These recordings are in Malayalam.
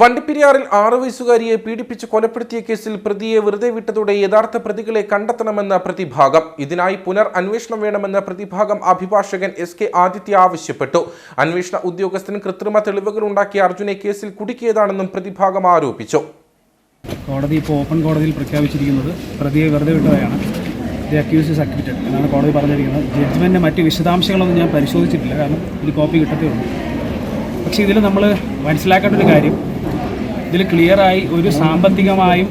വണ്ടിപ്പെരിയാറിൽ ആറു വയസ്സുകാരിയെ പീഡിപ്പിച്ച് കൊലപ്പെടുത്തിയ കേസിൽ പ്രതിയെ വെറുതെ വിട്ടതോടെ യഥാർത്ഥ പ്രതികളെ കണ്ടെത്തണമെന്ന പ്രതിഭാഗം. ഇതിനായി പുനർ അന്വേഷണം വേണമെന്ന പ്രതിഭാഗം അഭിഭാഷകൻ എസ് കെ ആദിത്യ ആവശ്യപ്പെട്ടു. അന്വേഷണ ഉദ്യോഗസ്ഥൻ കൃത്രിമ തെളിവുകൾ ഉണ്ടാക്കിയ അർജുനെ കേസിൽ കുടുക്കിയതാണെന്നും പ്രതിഭാഗം ആരോപിച്ചു. കോടതി ഇപ്പോൾ ഓപ്പൺ കോടതിയിൽ പ്രഖ്യാപിച്ചിരിക്കുന്നത് പ്രതിയെ വെറുതെ വിട്ടതാണ് അക്യൂസ് അക്വിറ്റഡ് എന്നാണ് കോടതി പറഞ്ഞിരിക്കുന്നത്. ജഡ്ജ്മെന്റിന്റെ മറ്റ് വിശദാംശങ്ങളൊന്നും ഞാൻ പരിശോധിച്ചിട്ടില്ല. കാരണം ഒരു കോപ്പി കിട്ടത്തേ ഉള്ളൂ. പക്ഷേ ഇതിൽ നമ്മൾ മനസ്സിലാക്കേണ്ട ഒരു കാര്യം ഇതിൽ ക്ലിയറായി ഒരു സാമ്പത്തികമായും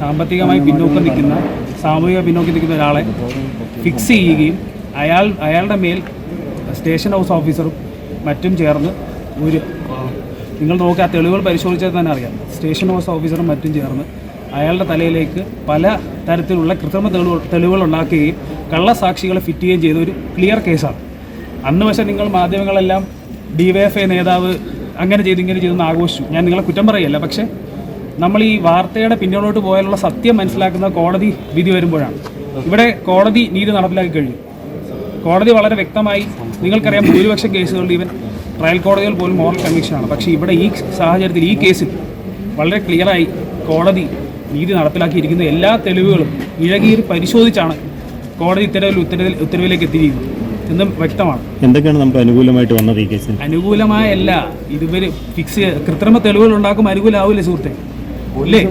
സാമ്പത്തികമായി പിന്നോക്കം നിൽക്കുന്ന സാമൂഹിക പിന്നോക്കം നിൽക്കുന്ന ഒരാളെ ഫിക്സ് ചെയ്യുകയും അയാൾ അയാളുടെ മേൽ സ്റ്റേഷൻ ഹൗസ് ഓഫീസറും മറ്റും ചേർന്ന് ഒരു നിങ്ങൾ നോക്കി ആ തെളിവുകൾ പരിശോധിച്ചാൽ തന്നെ അറിയാം. സ്റ്റേഷൻ ഹൗസ് ഓഫീസറും മറ്റും ചേർന്ന് അയാളുടെ തലയിലേക്ക് പല തരത്തിലുള്ള കൃത്രിമ തെളിവ് തെളിവുകൾ ഉണ്ടാക്കുകയും കള്ളസാക്ഷികളെ ഫിറ്റ് ചെയ്യുകയും ചെയ്ത ഒരു ക്ലിയർ കേസാണ് അന്ന് പക്ഷേ നിങ്ങൾ മാധ്യമങ്ങളെല്ലാം ഡി വൈ എഫ് ഐ നേതാവ് അങ്ങനെ ചെയ്തു ഇങ്ങനെ ചെയ്തെന്ന് ആഘോഷിച്ചു. ഞാൻ നിങ്ങളെ കുറ്റം പറയല്ല പക്ഷേ നമ്മൾ ഈ വാർത്തയുടെ പിന്നോട്ട് പോയാലുള്ള സത്യം മനസ്സിലാക്കുന്ന കോടതി വിധി വരുമ്പോഴാണ്. ഇവിടെ കോടതി നീതി നടപ്പിലാക്കി കഴിഞ്ഞു. കോടതി വളരെ വ്യക്തമായി നിങ്ങൾക്കറിയാം ഭൂരിപക്ഷം കേസുകളിൽ ഈവൻ ട്രയൽ കോടതികൾ പോലും മോറൽ കമ്മീഷനാണ് പക്ഷേ ഇവിടെ ഈ സാഹചര്യത്തിൽ ഈ കേസിൽ വളരെ ക്ലിയറായി കോടതി നീതി നടപ്പിലാക്കിയിരിക്കുന്ന എല്ലാ തെളിവുകളും ഇഴകീറി പരിശോധിച്ചാണ് കോടതി ഇത്തരവിൽ ഉത്തരവിൽ ഉത്തരവിലേക്ക് എത്തിയിരിക്കുന്നത്. എന്നും വ്യക്തമാണ്. എന്തൊക്കെയാണ് നമുക്ക് അനുകൂലമായിട്ട് വന്നത് ഈ കേസിൽ? അനുകൂലമായ അല്ല ഇതുവരെ ഫിക്സ് കൃത്രിമ തെളിവുകൾ ഉണ്ടാക്കും അനുകൂലമാവില്ല സുഹൃത്തെ? അല്ലേ?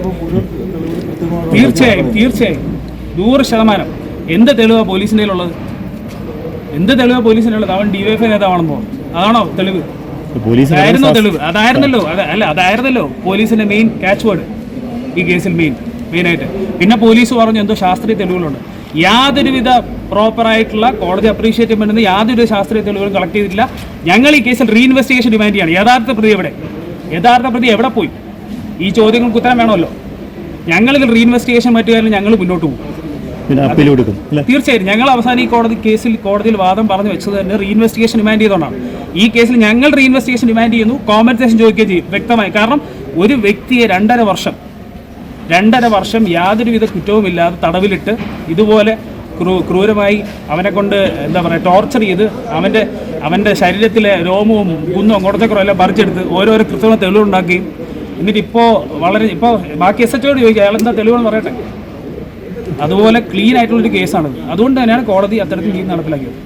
തീർച്ചയായും തീർച്ചയായും. നൂറ് ശതമാനം. എന്ത് തെളിവാണ് പോലീസിന്റെ ഉള്ളത് എന്ത് തെളിവാണ് പോലീസിന്റെ ഉള്ളത് അവൻ ഡിവൈഎഫ്ഐ നേതാവാണെന്നോ അതാണോ തെളിവ്? അതായിരുന്നോ തെളിവ്. അതായിരുന്നല്ലോ. അത- അല്ല അതായിരുന്നല്ലോ. പോലീസിന്റെ മെയിൻ ക്യാച്ച് വേർഡ് ഈ കേസിൽ മെയിൻ മെയിനായിട്ട് പിന്നെ പോലീസ് പറഞ്ഞു എന്തോ ശാസ്ത്രീയ തെളിവുകളുണ്ട്. യാതൊരുവിധ പ്രോപ്പറായിട്ടുള്ള കോടതി അപ്രീഷിയേറ്റ് പറ്റുന്ന യാതൊരു ശാസ്ത്രീയ തെളിവുകളും കളക്ട് ചെയ്തിട്ടില്ല. ഞങ്ങൾ ഈ കേസിൽ റീഇൻവെസ്റ്റിഗേഷൻ ഡിമാൻഡ് ചെയ്യാണ്. യഥാർത്ഥ പ്രതി എവിടെ? യഥാർത്ഥ പ്രതി എവിടെ പോയി? ഈ ചോദ്യങ്ങൾക്ക് ഉത്തരം വേണമല്ലോ. ഞങ്ങളിത് റീഇൻവെസ്റ്റിഗേഷൻ പറ്റുകയാണെങ്കിൽ ഞങ്ങൾ മുന്നോട്ട് പോകും. തീർച്ചയായും. ഞങ്ങൾ അവസാനം ഈ കോടതി കേസിൽ കോടതിയിൽ വാദം പറഞ്ഞു വെച്ചത് തന്നെ റീഇൻവെസ്റ്റിഗേഷൻ ഡിമാൻഡ് ചെയ്തുകൊണ്ടാണ്. ഈ കേസിൽ ഞങ്ങൾ റീഇൻവെസ്റ്റിഗേഷൻ ഡിമാൻഡ് ചെയ്യുന്നു. കോമ്പൻസേഷൻ ചോദിക്കുകയും ചെയ്യും. വ്യക്തമായി. കാരണം ഒരു വ്യക്തിയെ രണ്ടര വർഷം രണ്ടര വർഷം യാതൊരുവിധ കുറ്റവുമില്ലാതെ തടവിലിട്ട് ഇതുപോലെ ക്രൂ ക്രൂരമായി അവനെ കൊണ്ട് എന്താ പറയുക ടോർച്ചർ ചെയ്ത് അവന്റെ അവന്റെ ശരീരത്തിലെ രോമവും കുന്നും അങ്ങോട്ടത്തേക്കുറോ എല്ലാം പറിച്ചെടുത്ത് ഓരോരോ കൃത്രിമ തെളിവുണ്ടാക്കുകയും എന്നിട്ട് ഇപ്പോൾ വളരെ ഇപ്പോൾ ബാക്കി എസ് എച്ചോട് ചോദിക്കുക അയാൾ എന്താ തെളിവെന്ന് പറയട്ടെ? അതുപോലെ ക്ലീൻ ആയിട്ടുള്ളൊരു കേസാണ് അതുകൊണ്ട് തന്നെയാണ് കോടതി അത്തരത്തിൽ നീതി നടപ്പിലാക്കിയത്.